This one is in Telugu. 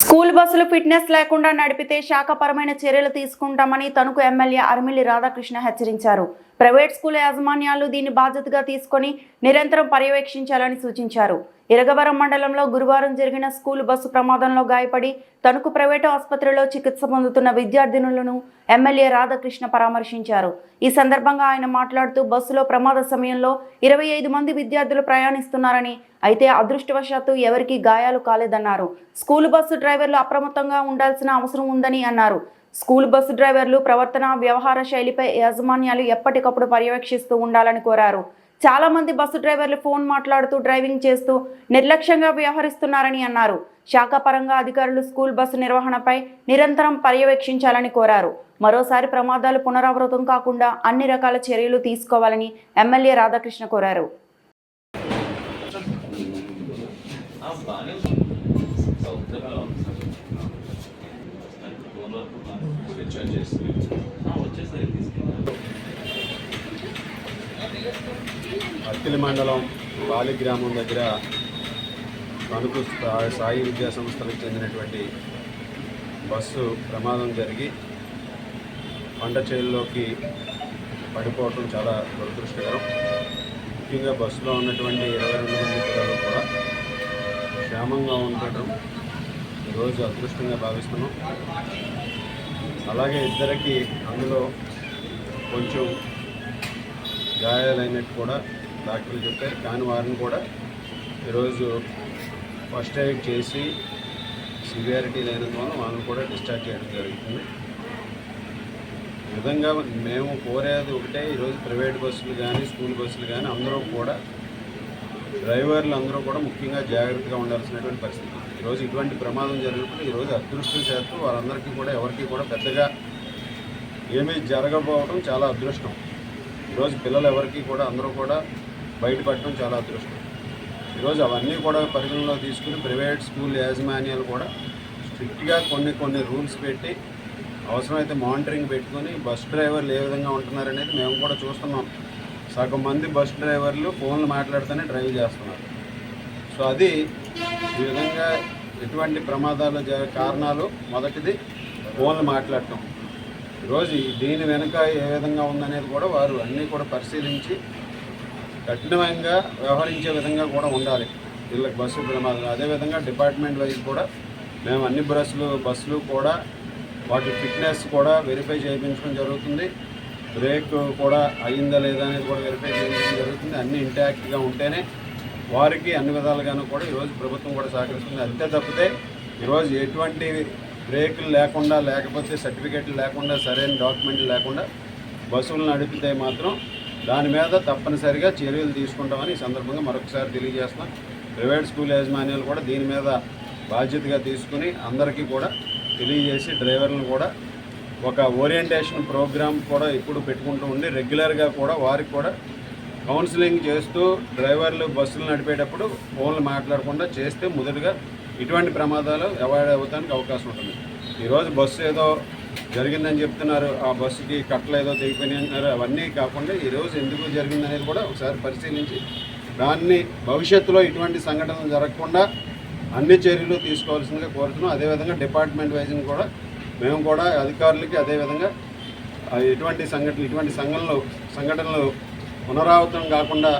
స్కూల్ బస్సులు ఫిట్నెస్ లేకుండా నడిపితే శాఖపరమైన చర్యలు తీసుకుంటామని తణుకు ఎమ్మెల్యే అరిమిల్లి రాధాకృష్ణ హెచ్చరించారు. ప్రైవేట్ స్కూల్ యాజమాన్యాలు దీన్ని బాధ్యతగా తీసుకొని నిరంతరం పర్యవేక్షించాలని సూచించారు. ఇరగవరం మండలంలో గురువారం జరిగిన స్కూల్ బస్సు ప్రమాదంలో గాయపడి తణుకు ప్రైవేటు ఆసుపత్రిలో చికిత్స పొందుతున్న విద్యార్థినులను ఎమ్మెల్యే రాధాకృష్ణ పరామర్శించారు. ఈ సందర్భంగా ఆయన మాట్లాడుతూ బస్సులో ప్రమాద సమయంలో ఇరవై ఐదు మంది విద్యార్థులు ప్రయాణిస్తున్నారని అయితే అదృష్టవశాత్తు ఎవరికీ గాయాలు కాలేదన్నారు. స్కూల్ బస్సు డ్రైవర్లు అప్రమత్తంగా ఉండాల్సిన అవసరం ఉందని అన్నారు. స్కూల్ బస్సు డ్రైవర్లు ప్రవర్తన వ్యవహార శైలిపై యాజమాన్యాలు ఎప్పటికప్పుడు పర్యవేక్షిస్తూ ఉండాలని కోరారు. చాలా మంది బస్సు డ్రైవర్లు ఫోన్ మాట్లాడుతూ డ్రైవింగ్ చేస్తూ నిర్లక్ష్యంగా వ్యవహరిస్తున్నారని అన్నారు. శాఖపరంగా అధికారులు స్కూల్ బస్సు నిర్వహణపై నిరంతరం పర్యవేక్షించాలని కోరారు. మరోసారి ప్రమాదాలు పునరావృతం కాకుండా అన్ని రకాల చర్యలు తీసుకోవాలని ఎమ్మెల్యే రాధాకృష్ణ కోరారు. వరకు అత్తిలి మండలం బాలి గ్రామం దగ్గర తణుకు సాయి విద్యా సంస్థలకు చెందినటువంటి బస్సు ప్రమాదం జరిగి పంట చేతుల్లోకి పడిపోవటం చాలా దురదృష్టకరం. ముఖ్యంగా బస్సులో ఉన్నటువంటి ఇరవై రెండు మంది పిల్లలు కూడా క్షేమంగా ఉండటం ఈరోజు అదృష్టంగా భావిస్తున్నాం. అలాగే ఇద్దరికి అందులో కొంచెం గాయాలైనట్టు కూడా డాక్టర్లు చెప్పారు. కానీ వారిని కూడా ఈరోజు ఫస్ట్ ఎయిడ్ చేసి సివియారిటీ లేనందువల్ల వాళ్ళని కూడా డిశ్చార్జ్ చేయడం జరుగుతుంది. ఈ విధంగా మేము కోరేది ఒకటే ఈరోజు ప్రైవేట్ బస్సులు కానీ స్కూల్ బస్సులు కానీ అందరూ కూడా డ్రైవర్లు అందరూ కూడా ముఖ్యంగా జాగ్రత్తగా ఉండాల్సినటువంటి పరిస్థితి. ఈరోజు ఇటువంటి ప్రమాదం జరిగినప్పుడు ఈరోజు అదృష్టం చేస్తూ వాళ్ళందరికీ కూడా ఎవరికి కూడా పెద్దగా ఏమీ జరగకపోవడం చాలా అదృష్టం. ఈరోజు పిల్లలు ఎవరికి కూడా అందరూ కూడా బయటపడటం చాలా అదృష్టం. ఈరోజు అవన్నీ కూడా పరిగణలో తీసుకుని ప్రైవేట్ స్కూల్ యాజమాన్యాలు కూడా స్ట్రిక్ట్గా కొన్ని కొన్ని రూల్స్ పెట్టి అవసరమైతే మానిటరింగ్ పెట్టుకొని బస్ డ్రైవర్లు ఏ విధంగా ఉంటున్నారనేది మేము కూడా చూస్తున్నాం. సగం మంది బస్ డ్రైవర్లు ఫోన్లు మాట్లాడుతూనే డ్రైవ్ చేస్తున్నారు. సో అది ఈ విధంగా ఎటువంటి ప్రమాదాలు జరిగే కారణాలు మొదటిది ఫోన్లు మాట్లాడటం. ఈరోజు దీని వెనుక ఏ విధంగా ఉందనేది కూడా వారు అన్నీ కూడా పరిశీలించి కఠినంగా వ్యవహరించే విధంగా కూడా ఉండాలి. వీళ్ళకి బస్సు ప్రమాదాలు అదేవిధంగా డిపార్ట్మెంట్ వైజ్ కూడా మేము అన్ని బస్సులు బస్సులు కూడా వాటి ఫిట్నెస్ కూడా వెరిఫై చేయించడం జరుగుతుంది. బ్రేక్ కూడా అయిందా లేదా అనేది కూడా వెరిఫై చేయడం జరుగుతుంది. అన్ని ఇంటాక్ట్గా ఉంటేనే వారికి అన్ని విధాలుగాను కూడా ఈరోజు ప్రభుత్వం కూడా సహకరిస్తుంది. అంతే తప్పితే ఈరోజు ఎటువంటి బ్రేకులు లేకుండా లేకపోతే సర్టిఫికేట్లు లేకుండా సరైన డాక్యుమెంట్లు లేకుండా బస్సులు నడిపితే మాత్రం దాని మీద తప్పనిసరిగా చర్యలు తీసుకుంటామని ఈ సందర్భంగా మరొకసారి తెలియజేస్తున్నాం. ప్రైవేట్ స్కూల్ యాజమాన్యాలు కూడా దీని మీద బాధ్యతగా తీసుకుని అందరికీ కూడా తెలియజేసి డ్రైవర్లను కూడా ఒక ఓరియంటేషన్ ప్రోగ్రామ్ కూడా ఇప్పుడు పెట్టుకుంటూ ఉండి రెగ్యులర్గా కూడా వారికి కూడా కౌన్సిలింగ్ చేస్తూ డ్రైవర్లు బస్సులు నడిపేటప్పుడు ఫోన్లు మాట్లాడకుండా చేస్తే మొదటగా ఇటువంటి ప్రమాదాలు అవాయిడ్ అవ్వడానికి అవకాశం ఉంటుంది. ఈరోజు బస్సు ఏదో జరిగిందని చెప్తున్నారు ఆ బస్సుకి కట్టలు ఏదో అంటున్నారు అవన్నీ కాకుండా ఈరోజు ఎందుకు జరిగిందనేది కూడా ఒకసారి పరిశీలించి దాన్ని భవిష్యత్తులో ఇటువంటి సంఘటనలు జరగకుండా అన్ని చర్యలు తీసుకోవాల్సిందిగా కోరుతున్నాం. అదేవిధంగా డిపార్ట్మెంట్ వైజ్ని కూడా మేము కూడా అధికారులకి అదేవిధంగా ఎటువంటి సంఘటనలు ఇటువంటి సంఘటనలు సంఘటనలు పునరావృతం కాకుండా